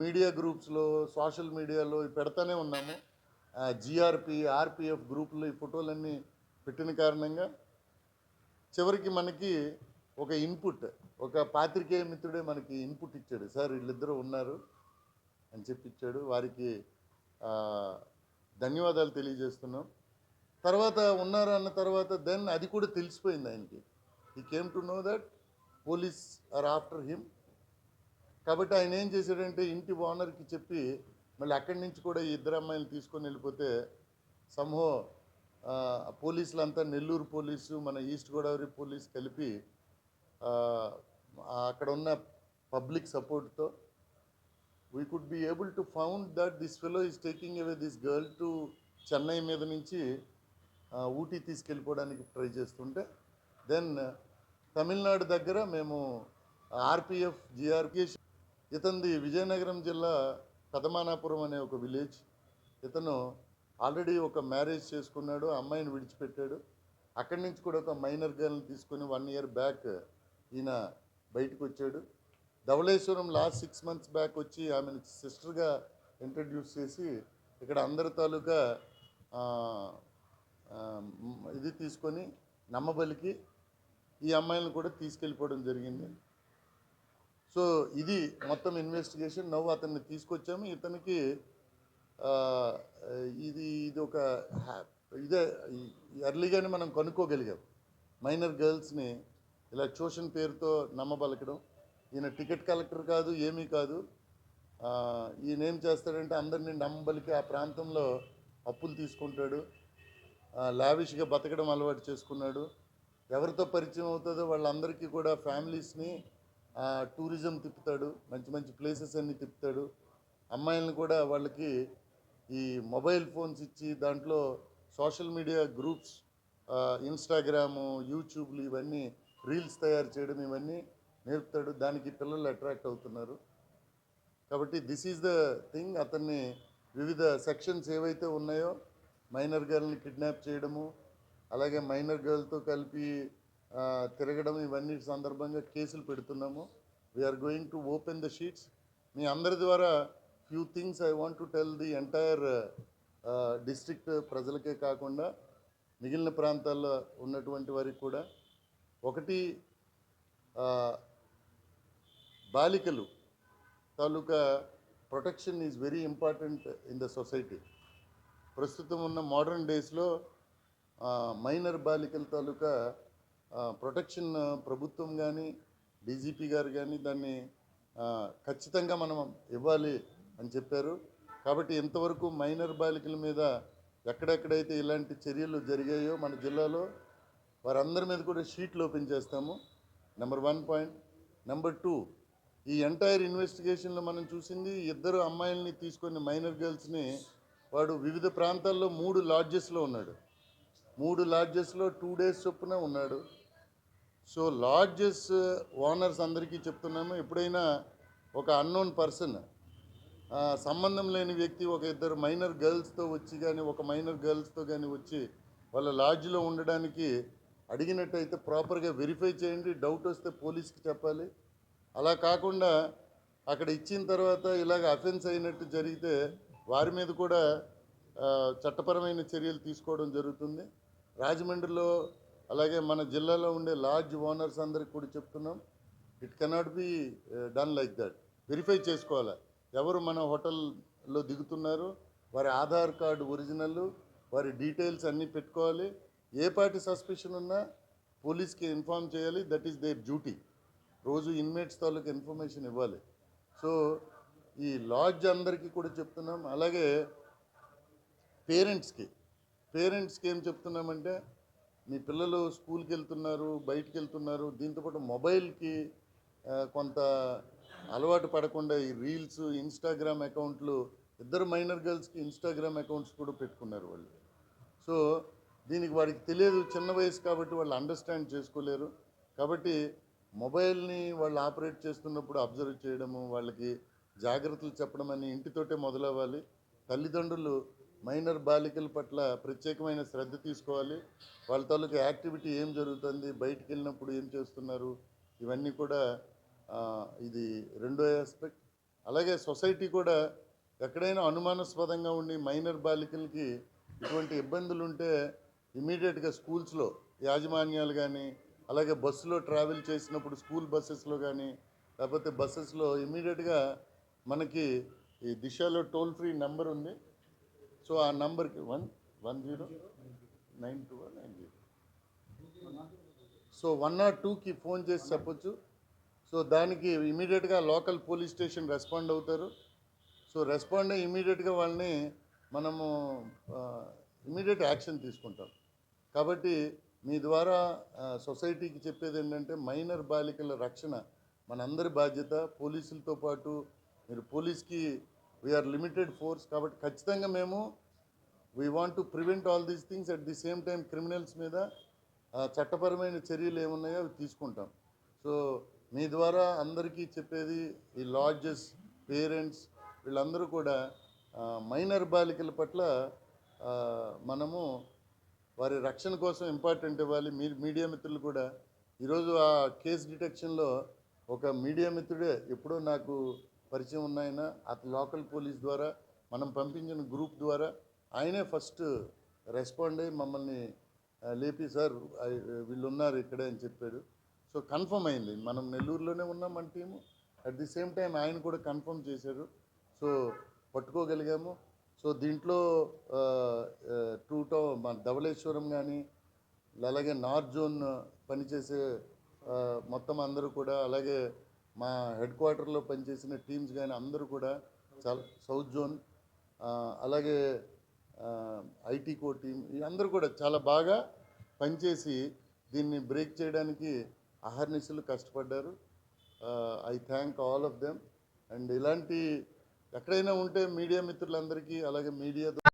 Media గ్రూప్స్లో social మీడియాలో పెడతానే ఉన్నాము. జిఆర్పి ఆర్పిఎఫ్ గ్రూప్లో ఈ ఫోటోలన్నీ పెట్టిన కారణంగా చివరికి మనకి ఒక ఇన్పుట్ ఒక పాత్రికేయ మిత్రుడే మనకి ఇన్పుట్ ఇచ్చాడు. సార్ వీళ్ళిద్దరూ ఉన్నారు అని చెప్పి ఇచ్చాడు. వారికి ధన్యవాదాలు తెలియజేస్తున్నాం. తర్వాత ఉన్నారు అన్న తర్వాత దెన్ అది కూడా తెలిసిపోయింది ఆయనకి. He came to know that police are after him కాబట్టి ఆయన ఏం చేశాడంటే ఇంటి ఓనర్కి చెప్పి మళ్ళీ అక్కడి నుంచి కూడా ఈ ఇద్దరు అమ్మాయిని తీసుకొని వెళ్ళిపోతే సంహో పోలీసులంతా నెల్లూరు పోలీసు మన ఈస్ట్ గోదావరి పోలీస్ కలిపి అక్కడ ఉన్న పబ్లిక్ సపోర్ట్తో we could be able to found that this fellow is taking away this girl to Chennai మీద నుంచి ఊటీ తీసుకెళ్ళిపోవడానికి ట్రై చేస్తుంటే దెన్ తమిళనాడు దగ్గర మేము ఆర్పిఎఫ్ జిఆర్పి ఇతనిది విజయనగరం జిల్లా పెదమానాపురం అనే ఒక విలేజ్. ఇతను ఆల్రెడీ ఒక మ్యారేజ్ చేసుకున్నాడు ఆ అమ్మాయిని విడిచిపెట్టాడు. అక్కడి నుంచి కూడా ఒక మైనర్ గర్ల్ని తీసుకొని వన్ ఇయర్ బ్యాక్ ఈయన బయటకు వచ్చాడు. Dowleswaram last six months back వచ్చి ఆమెను సిస్టర్గా ఇంట్రడ్యూస్ చేసి ఇక్కడ అందరి తాలూకా ఇది తీసుకొని నమ్మబలికి ఈ అమ్మాయిలను కూడా తీసుకెళ్ళిపోవడం జరిగింది. సో ఇది మొత్తం ఇన్వెస్టిగేషన్ నవ్వు అతన్ని తీసుకొచ్చాము. ఇతనికి ఇది ఇది ఒక హ్యా- ఇదే ఎర్లీగానే మనం కనుక్కోగలిగాం. మైనర్ గర్ల్స్ని ఇలా ట్యూషన్ పేరుతో నమ్మబలకడం. ఈయన టికెట్ కలెక్టర్ కాదు ఏమీ కాదు. ఈయన ఏం చేస్తాడంటే అందరినీ నమ్మబలికి ఆ ప్రాంతంలో అప్పులు తీసుకుంటాడు. లావిష్గా బతకడం అలవాటు చేసుకున్నాడు. ఎవరితో పరిచయం అవుతుందో వాళ్ళందరికీ కూడా ఫ్యామిలీస్ని టూరిజం తిప్పుతాడు మంచి మంచి ప్లేసెస్ అన్ని తిప్పుతాడు. అమ్మాయిలను కూడా వాళ్ళకి ఈ మొబైల్ ఫోన్స్ ఇచ్చి దాంట్లో సోషల్ మీడియా గ్రూప్స్ ఇన్స్టాగ్రాము యూట్యూబ్లు ఇవన్నీ రీల్స్ తయారు చేయడం ఇవన్నీ నేర్పుతాడు. దానికి పిల్లలు అట్రాక్ట్ అవుతున్నారు. కాబట్టి దిస్ ఈజ్ ద థింగ్ అతన్ని వివిధ సెక్షన్స్ ఏవైతే ఉన్నాయో మైనర్ గర్ల్ని కిడ్నాప్ చేయడము అలాగే మైనర్ గర్ల్తో కలిపి తిరగడం ఇవన్నీ సందర్భంగా కేసులు పెడుతున్నాము. We are going to open the sheets మీ అందరి ద్వారా few things I want to tell the entire district ప్రజలకే కాకుండా మిగిలిన ప్రాంతాల్లో ఉన్నటువంటి వారికి కూడా. ఒకటి బాలికలు తాలూకా protection is very important in the society ప్రస్తుతం ఉన్న మోడర్న్ డేస్లో మైనర్ బాలికల తాలూకా ప్రొటెక్షన్ ప్రభుత్వం కానీ డీజీపీ గారు కానీ దాన్ని ఖచ్చితంగా మనం ఇవ్వాలి అని చెప్పారు. కాబట్టి ఇంతవరకు మైనర్ బాలికల మీద ఎక్కడెక్కడైతే ఇలాంటి చర్యలు జరిగాయో మన జిల్లాలో వారందరి మీద కూడా షీట్లు ఓపెన్ చేస్తాము. Number one point. Number two ఈ ఎంటైర్ ఇన్వెస్టిగేషన్లో మనం చూసింది ఇద్దరు అమ్మాయిల్ని తీసుకొని మైనర్ గర్ల్స్ని వాడు వివిధ ప్రాంతాల్లో మూడు లాడ్జెస్లో ఉన్నాడు. మూడు లాడ్జెస్లో టూ డేస్ చొప్పున ఉన్నాడు. సో లాడ్జెస్ ఓనర్స్ అందరికీ చెప్తున్నాము ఎప్పుడైనా ఒక అన్నోన్ పర్సన్ సంబంధం లేని వ్యక్తి ఒక ఇద్దరు మైనర్ గర్ల్స్తో వచ్చి కానీ ఒక మైనర్ గర్ల్స్తో కానీ వచ్చి వాళ్ళ లాడ్జ్లో ఉండడానికి అడిగినట్టయితే ప్రాపర్గా వెరిఫై చేయండి. డౌట్ వస్తే పోలీస్కి చెప్పాలి. అలా కాకుండా అక్కడ ఇచ్చిన తర్వాత ఇలాగ అఫెన్స్ అయినట్టు జరిగితే వారి మీద కూడా చట్టపరమైన చర్యలు తీసుకోవడం జరుగుతుంది. రాజమండ్రిలో అలాగే మన జిల్లాలో ఉండే లార్జ్ ఓనర్స్ అందరికి కూడా చెప్తున్నాం. It cannot be done like that verify చేసుకోవాలి. ఎవరు మన హోటల్లో దిగుతున్నారు వారి ఆధార్ కార్డు ఒరిజినల్ వారి డీటెయిల్స్ అన్నీ పెట్టుకోవాలి. ఏ పార్టీ సస్పెషన్ ఉన్నా పోలీస్కి ఇన్ఫామ్ చేయాలి. దట్ ఈస్ దేర్ డ్యూటీ రోజు ఇన్మేట్స్ తాలూకు ఇన్ఫర్మేషన్ ఇవ్వాలి. సో ఈ లాడ్జ్ అందరికీ కూడా చెప్తున్నాం. అలాగే పేరెంట్స్కి పేరెంట్స్కి ఏం చెప్తున్నామంటే మీ పిల్లలు స్కూల్కి వెళ్తున్నారు బయటికి వెళ్తున్నారు దీంతోపాటు మొబైల్కి కొంత అలవాటు పడకుండా ఈ రీల్స్ ఇన్స్టాగ్రామ్ అకౌంట్లు ఇద్దరు మైనర్ గర్ల్స్కి ఇన్స్టాగ్రామ్ అకౌంట్స్ కూడా పెట్టుకున్నారు వాళ్ళు. సో దీనికి వాడికి తెలియదు చిన్న వయసు కాబట్టి వాళ్ళు అండర్స్టాండ్ చేసుకోలేరు. కాబట్టి మొబైల్ని వాళ్ళు ఆపరేట్ చేస్తున్నప్పుడు అబ్జర్వ్ చేయడము వాళ్ళకి జాగ్రత్తలు చెప్పడం అని ఇంటితోటే మొదలవ్వాలి. తల్లిదండ్రులు మైనర్ బాలికల పట్ల ప్రత్యేకమైన శ్రద్ధ తీసుకోవాలి. వాళ్ళ తాలూకు యాక్టివిటీ ఏం జరుగుతుంది బయటికి వెళ్ళినప్పుడు ఏం చేస్తున్నారు ఇవన్నీ కూడా ఇది రెండో ఆస్పెక్ట్ అలాగే సొసైటీ కూడా ఎక్కడైనా అనుమానాస్పదంగా ఉండి మైనర్ బాలికలకి ఇటువంటి ఇబ్బందులు ఉంటే ఇమీడియట్గా స్కూల్స్లో యాజమాన్యాలు కానీ అలాగే బస్సులో ట్రావెల్ చేసినప్పుడు స్కూల్ బస్సెస్లో కానీ లేకపోతే బస్సెస్లో ఇమీడియట్గా మనకి ఈ దిశలో టోల్ ఫ్రీ నెంబర్ ఉంది సో ఆ నంబర్కి one one zero nine two nine zero. So one not టూకి ఫోన్ చేసి చెప్పొచ్చు. సో దానికి ఇమీడియట్గా లోకల్ పోలీస్ స్టేషన్ రెస్పాండ్ అవుతారు. సో రెస్పాండ్ అయ్యి ఇమీడియట్గా వాళ్ళని మనము ఇమీడియట్ యాక్షన్ తీసుకుంటాం. కాబట్టి మీ ద్వారా సొసైటీకి చెప్పేది ఏంటంటే మైనర్ బాలికల రక్షణ మనందరి బాధ్యత. పోలీసులతో పాటు మీరు పోలీస్కి వీఆర్ లిమిటెడ్ ఫోర్స్ కాబట్టి ఖచ్చితంగా మేము we want to prevent all these things at the same time criminals మీద చట్టపరమైన చర్యలు ఏమున్నాయో అవి తీసుకుంటాం. సో మీ ద్వారా అందరికీ చెప్పేది ఈ లాడ్జెస్ పేరెంట్స్ వీళ్ళందరూ కూడా మైనర్ బాలికల పట్ల మనము వారి రక్షణ కోసం ఇంపార్టెంట్ ఇవ్వాలి. మీ మీడియా మిత్రులు కూడా ఈరోజు ఆ కేసు డిటెక్షన్లో ఒక మీడియా మిత్రుడే ఎప్పుడో నాకు పరిచయం ఉన్నాయన అతను లోకల్ పోలీస్ ద్వారా మనం పంపించిన గ్రూప్ ద్వారా ఆయనే ఫస్ట్ రెస్పాండ్ అయ్యి మమ్మల్ని లేపి సార్ వీళ్ళు ఉన్నారు ఇక్కడే అని చెప్పాడు. సో కన్ఫర్మ్ అయింది. మనం నెల్లూరులోనే ఉన్నాం మన team. At the same time ఆయన కూడా కన్ఫర్మ్ చేశారు. సో పట్టుకోగలిగాము. సో దీంట్లో టూ టౌ మన ధవళేశ్వరం కానీ అలాగే నార్త్ జోన్ పనిచేసే మొత్తం అందరూ కూడా అలాగే మా హెడ్ క్వార్టర్లో పనిచేసిన టీమ్స్ కానీ అందరూ కూడా చాలా సౌత్ జోన్ అలాగే ఐటీ కో టీమ్ అందరూ కూడా చాలా బాగా పనిచేసి దీన్ని బ్రేక్ చేయడానికి అహర్నిశలు కష్టపడ్డారు. I thank all of them. And ఇలాంటి ఎక్కడైనా ఉంటే మీడియా మిత్రులందరికీ అలాగే మీడియా